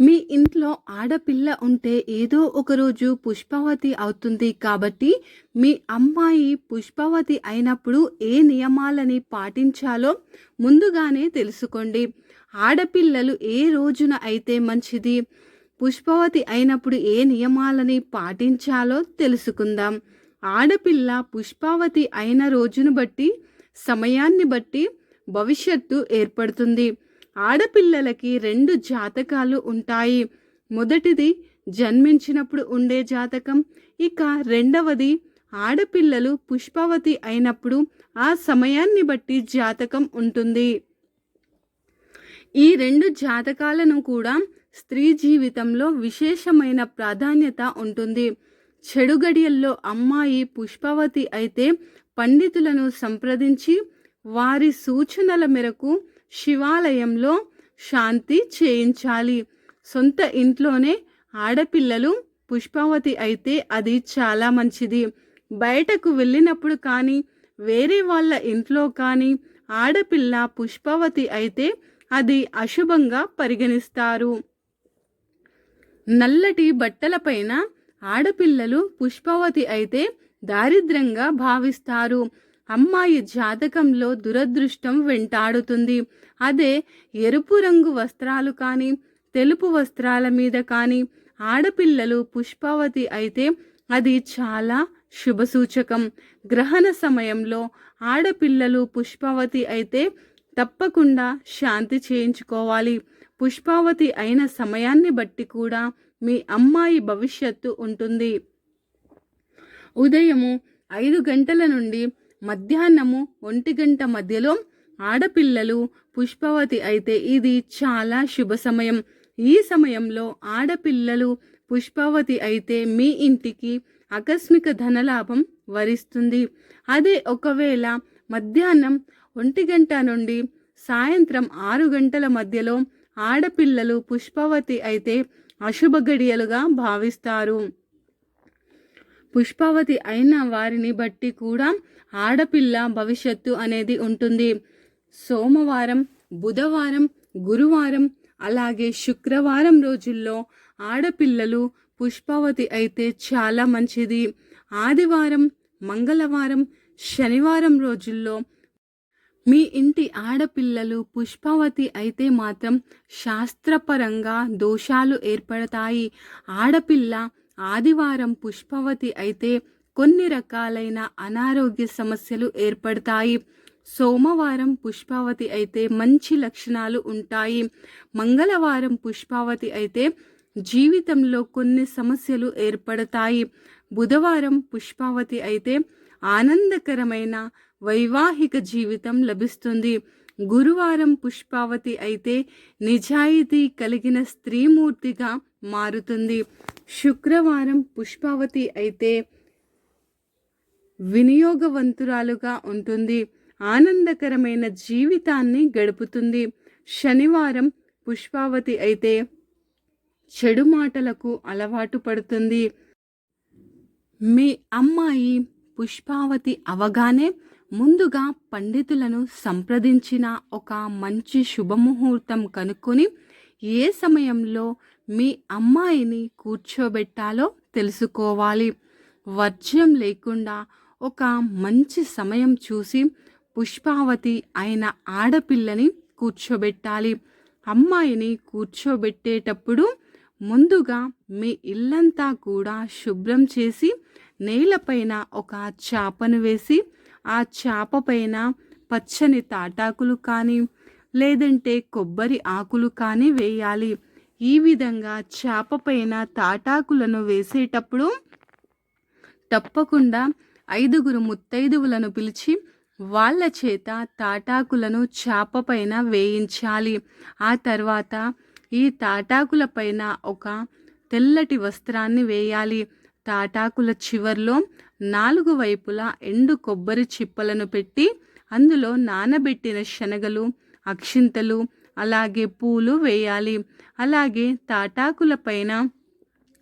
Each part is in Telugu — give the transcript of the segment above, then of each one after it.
మీ ఇంట్లో ఆడపిల్ల ఉంటే ఏదో ఒకరోజు పుష్పవతి అవుతుంది కాబట్టి మీ అమ్మాయి పుష్పవతి అయినప్పుడు ఏ నియమాలని పాటించాలో ముందుగానే తెలుసుకోండి. ఆడపిల్లలు ఏ రోజున అయితే మంచిది పుష్పవతి అయినప్పుడు ఏ నియమాలని పాటించాలో తెలుసుకుందాం. ఆడపిల్ల పుష్పావతి అయిన రోజును బట్టి సమయాన్ని బట్టి భవిష్యత్తు ఏర్పడుతుంది. ఆడపిల్లలకి రెండు జాతకాలు ఉంటాయి. మొదటిది జన్మించినప్పుడు ఉండే జాతకం. ఇక రెండవది ఆడపిల్లలు పుష్పవతి అయినప్పుడు ఆ సమయాన్ని బట్టి జాతకం ఉంటుంది. ఈ రెండు జాతకాలను కూడా స్త్రీ జీవితంలో విశేషమైన ప్రాధాన్యత ఉంటుంది. చెడు గడియల్లో అమ్మాయి పుష్పవతి అయితే పండితులను సంప్రదించి వారి సూచనల మేరకు శివాలయంలో శాంతి చేయించాలి. సొంత ఇంట్లోనే ఆడపిల్లలు పుష్పవతి అయితే అది చాలా మంచిది. బయటకు వెళ్ళినప్పుడు కానీ వేరే వాళ్ళ ఇంట్లో కానీ ఆడపిల్ల పుష్పవతి అయితే అది అశుభంగా పరిగణిస్తారు. నల్లటి బట్టలపైన ఆడపిల్లలు పుష్పవతి అయితే దారిద్రంగా భావిస్తారు. అమ్మాయి జాతకంలో దురదృష్టం వెంటాడుతుంది. అదే ఎరుపు రంగు వస్త్రాలు కానీ తెలుపు వస్త్రాల మీద కానీ ఆడపిల్లలు పుష్పవతి అయితే అది చాలా శుభసూచకం. గ్రహణ సమయంలో ఆడపిల్లలు పుష్పవతి అయితే తప్పకుండా శాంతి చేయించుకోవాలి. పుష్పావతి అయిన సమయాన్ని బట్టి కూడా మీ అమ్మాయి భవిష్యత్తు ఉంటుంది. ఉదయము ఐదు గంటల నుండి మధ్యాహ్నము ఒంటి గంట మధ్యలో ఆడపిల్లలు పుష్పవతి అయితే ఇది చాలా శుభ సమయం. ఈ సమయంలో ఆడపిల్లలు పుష్పవతి అయితే మీ ఇంటికి ఆకస్మిక ధనలాభం వరిస్తుంది. అదే ఒకవేళ మధ్యాహ్నం ఒంటి గంట నుండి సాయంత్రం ఆరు గంటల మధ్యలో ఆడపిల్లలు పుష్పవతి అయితే అశుభ గడియలుగా భావిస్తారు. పుష్పవతి అయిన వారిని బట్టి కూడా ఆడపిల్ల భవిష్యత్తు అనేది ఉంటుంది. సోమవారం బుధవారం గురువారం అలాగే శుక్రవారం రోజుల్లో ఆడపిల్లలు పుష్పవతి అయితే చాలా మంచిది. ఆదివారం మంగళవారం శనివారం రోజుల్లో మీ ఇంటి ఆడపిల్లలు పుష్పవతి అయితే మాత్రం శాస్త్రపరంగా దోషాలు ఏర్పడతాయి. ఆడపిల్ల ఆదివారం పుష్పవతి అయితే కొన్ని రకాలైన అనారోగ్య సమస్యలు ఏర్పడతాయి. సోమవారం పుష్పావతి అయితే మంచి లక్షణాలు ఉంటాయి. మంగళవారం పుష్పావతి అయితే జీవితంలో కొన్ని సమస్యలు ఏర్పడతాయి. బుధవారం పుష్పావతి అయితే ఆనందకరమైన వైవాహిక జీవితం లభిస్తుంది. గురువారం పుష్పావతి అయితే నిజాయితీ కలిగిన స్త్రీమూర్తిగా మారుతుంది. శుక్రవారం పుష్పావతి అయితే వినియోగవంతురాలుగా ఉంటుంది. ఆనందకరమైన జీవితాన్ని గడుపుతుంది. శనివారం పుష్పావతి అయితే చెడు మాటలకు అలవాటు పడుతుంది. మీ అమ్మాయి పుష్పావతి అవగానే ముందుగా పండితులను సంప్రదించిన ఒక మంచి శుభముహూర్తం కనుక్కొని ఏ సమయంలో మీ అమ్మాయిని కూర్చోబెట్టాలో తెలుసుకోవాలి. వర్జ్యం లేకుండా ఒక మంచి సమయం చూసి పుష్పావతి అయిన ఆడపిల్లని కూర్చోబెట్టాలి. అమ్మాయిని కూర్చోబెట్టేటప్పుడు ముందుగా మీ ఇల్లంతా కూడా శుభ్రం చేసి నేలపైన ఒక చాపను వేసి ఆ చాప పైన పచ్చని తాటాకులు కానీ లేదంటే కొబ్బరి ఆకులు కానీ వేయాలి. ఈ విధంగా చేప పైన తాటాకులను వేసేటప్పుడు తప్పకుండా ఐదుగురు ముత్తైదువులను పిలిచి వాళ్ళ చేత తాటాకులను చేప పైన వేయించాలి. ఆ తర్వాత ఈ తాటాకుల పైన ఒక తెల్లటి వస్త్రాన్ని వేయాలి. తాటాకుల చివర్లో నాలుగు వైపులా ఎండు కొబ్బరి చిప్పలను పెట్టి అందులో నానబెట్టిన శనగలు అక్షింతలు అలాగే పూలు వేయాలి. అలాగే తాటాకుల పైన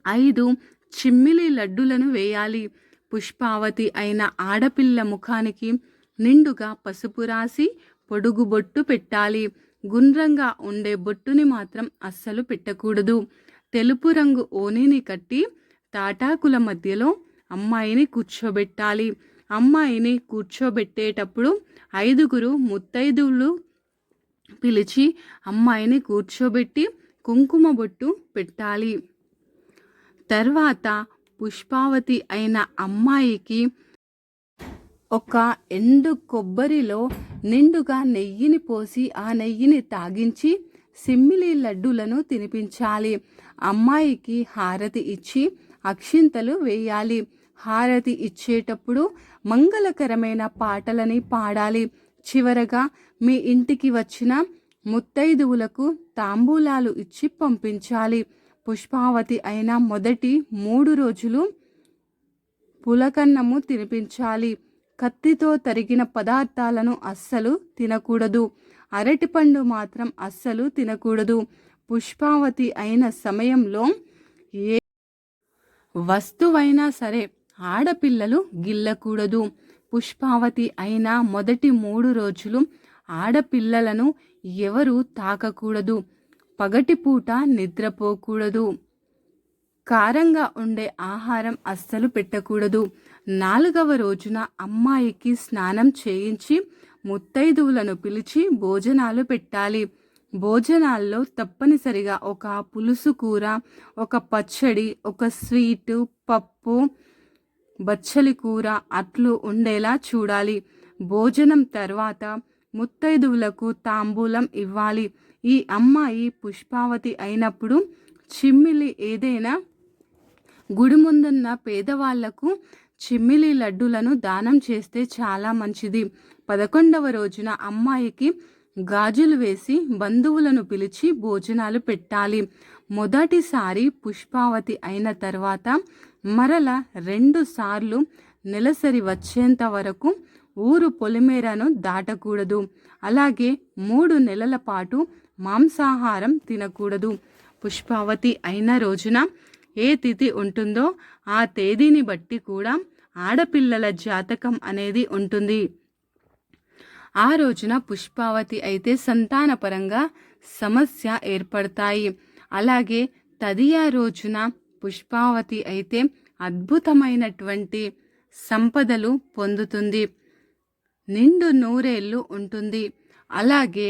ఐదు చిమ్మిలి లడ్డులను వేయాలి. పుష్పావతి అయిన ఆడపిల్ల ముఖానికి నిండుగా పసుపు రాసి పొడుగు బొట్టు పెట్టాలి. గుండ్రంగా ఉండే బొట్టుని మాత్రం అస్సలు పెట్టకూడదు. తెలుపు రంగు ఓనిని కట్టి తాటాకుల మధ్యలో అమ్మాయిని కూర్చోబెట్టాలి. అమ్మాయిని కూర్చోబెట్టేటప్పుడు ఐదుగురు ముత్తైదువులు పిలిచి అమ్మాయిని కూర్చోబెట్టి కుంకుమ బొట్టు పెట్టాలి. తర్వాత పుష్పావతి అయిన అమ్మాయికి ఒక ఎండు కొబ్బరిలో నిండుగా నెయ్యిని పోసి ఆ నెయ్యిని తాగించి సిమ్మిలి లడ్డూలను తినిపించాలి. అమ్మాయికి హారతి ఇచ్చి అక్షింతలు వేయాలి. హారతి ఇచ్చేటప్పుడు మంగళకరమైన పాటలని పాడాలి. చివరగా మీ ఇంటికి వచ్చిన ముత్తైదువులకు తాంబూలాలు ఇచ్చి పంపించాలి. పుష్పావతి అయిన మొదటి మూడు రోజులు పులకన్నము తినిపించాలి. కత్తితో తరిగిన పదార్థాలను అస్సలు తినకూడదు. అరటిపండు మాత్రం అస్సలు తినకూడదు. పుష్పావతి అయిన సమయంలో ఏ వస్తువైనా సరే ఆడపిల్లలు గిల్లకూడదు. పుష్పావతి అయిన మొదటి మూడు రోజులు ఆడపిల్లలను ఎవరు తాకకూడదు. పగటిపూట నిద్రపోకూడదు. కారంగా ఉండే ఆహారం అస్సలు పెట్టకూడదు. నాలుగవ రోజున అమ్మాయికి స్నానం చేయించి ముత్తైదువులను పిలిచి భోజనాలు పెట్టాలి. భోజనాల్లో తప్పనిసరిగా ఒక పులుసు కూర ఒక పచ్చడి ఒక స్వీటు పప్పు బచ్చలి కూర అట్లు ఉండేలా చూడాలి. భోజనం తర్వాత ముత్తైదువులకు తాంబూలం ఇవ్వాలి. ఈ అమ్మాయి పుష్పావతి అయినప్పుడు చిమ్మిలి ఏదైనా గుడి ముందున్న పేదవాళ్ళకు చిమ్మిలి లడ్డులను దానం చేస్తే చాలా మంచిది. పదకొండవ రోజున అమ్మాయికి గాజులు వేసి బంధువులను పిలిచి భోజనాలు పెట్టాలి. మొదటిసారి పుష్పావతి అయిన తర్వాత మరల రెండు సార్లు నెలసరి వచ్చేంత వరకు ఊరు పొలిమేరను దాటకూడదు. అలాగే మూడు నెలల పాటు మాంసాహారం తినకూడదు. పుష్పావతి అయిన రోజున ఏ తిథి ఉంటుందో ఆ తేదీని బట్టి కూడా ఆడపిల్లల జాతకం అనేది ఉంటుంది. ఆ రోజున పుష్పావతి అయితే సంతానపరంగా సమస్య ఏర్పడతాయి. అలాగే తదియా రోజున పుష్పావతి అయితే అద్భుతమైనటువంటి సంపదలు పొందుతుంది. నిండు నూరేళ్ళు ఉంటుంది. అలాగే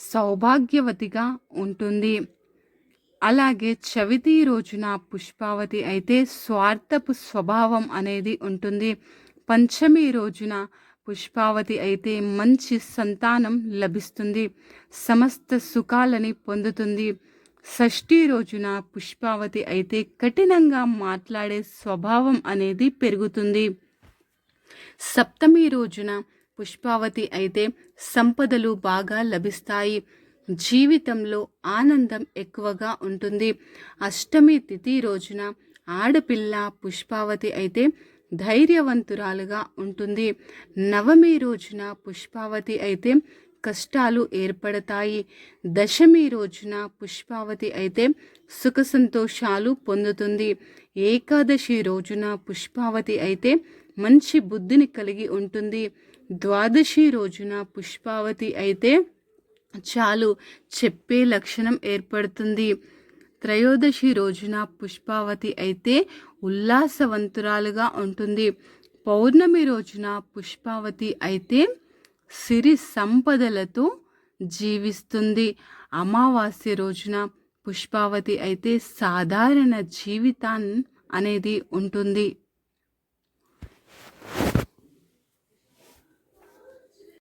సౌభాగ్యవతిగా ఉంటుంది. అలాగే చవితి రోజున పుష్పావతి అయితే స్వార్థపు స్వభావం అనేది ఉంటుంది. పంచమి రోజున పుష్పావతి అయితే మంచి సంతానం లభిస్తుంది. సమస్త సుఖాలని పొందుతుంది. షష్ఠి రోజున పుష్పావతి అయితే కఠినంగా మాట్లాడే స్వభావం అనేది పెరుగుతుంది. సప్తమి రోజున పుష్పావతి అయితే సంపదలు బాగా లభిస్తాయి. జీవితంలో ఆనందం ఎక్కువగా ఉంటుంది. అష్టమి తిథి రోజున ఆడపిల్ల పుష్పావతి అయితే ధైర్యవంతురాలుగా ఉంటుంది. నవమి రోజున పుష్పావతి అయితే కష్టాలు ఏర్పడతాయి. దశమి రోజున పుష్పావతి అయితే సుఖ సంతోషాలు పొందుతుంది. ఏకాదశి రోజున పుష్పావతి అయితే మంచి బుద్ధిని కలిగి ఉంటుంది. ద్వాదశి రోజున పుష్పావతి అయితే చాలు చెప్పే లక్షణం ఏర్పడుతుంది. త్రయోదశి రోజున పుష్పావతి అయితే ఉల్లాసవంతురాలుగా ఉంటుంది. పౌర్ణమి రోజున పుష్పావతి అయితే సిరి సంపదలతో జీవిస్తుంది. అమావాస్య రోజున పుష్పావతి అయితే సాధారణ జీవితాన్ అనేది ఉంటుంది.